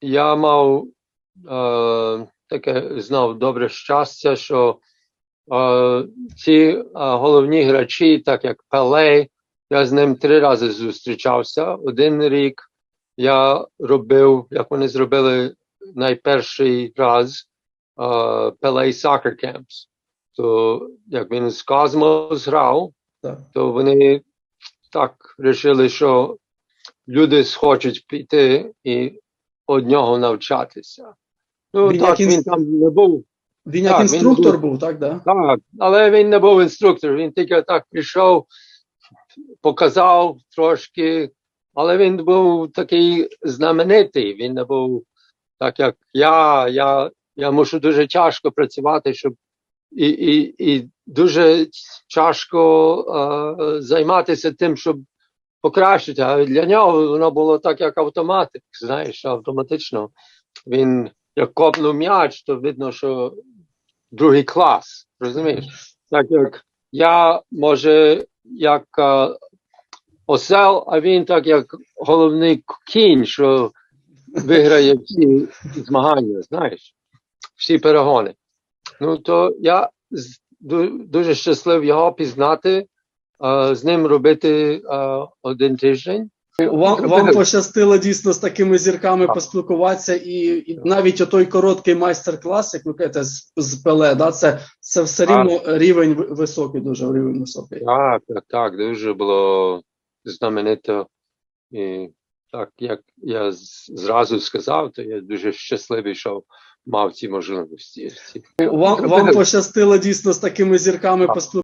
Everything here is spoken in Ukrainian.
я мав е, таке знав добре щастя, що е, ці е, головні грачі, так як Пеле, я з ним три рази зустрічався. Один рік я робив, як вони зробили найперший раз е, Pele Soccer Camps. То як він з Космос грав, Так. то вони так вирішили, що люди схочуть піти і од нього навчатися. Ну, Він так як він там не був. Він як Так, він інструктор був. був, так, да? Так, але він не був інструктор, він тільки так прийшов, показав трошки, але він був такий знаменитий, він не був так, як я. Я, я мушу дуже тяжко працювати, щоб і, і, і дуже тяжко е, займатися тим, щоб покращити. А для нього воно було так, як автоматик, знаєш, автоматично. Він як копнув м'яч, то видно, що другий клас, розумієш? Так як я, може, як е, осел, а він так як головний кінь, що виграє всі змагання, знаєш, всі перегони. Ну, то я дуже щаслив його пізнати, з ним робити один тиждень. Вам, вам пощастило дійсно з такими зірками поспілкуватися, і, і навіть отой короткий майстер-клас, як ви кажете, з, з Пеле, да, це, це все рівно рівень високий, дуже рівень високий. Так, так, так, дуже було знаменито. І так, як я зразу сказав, то я дуже щасливий, що мав ці можливості. Вам, вам пощастило дійсно з такими зірками Так. поспілкуватися.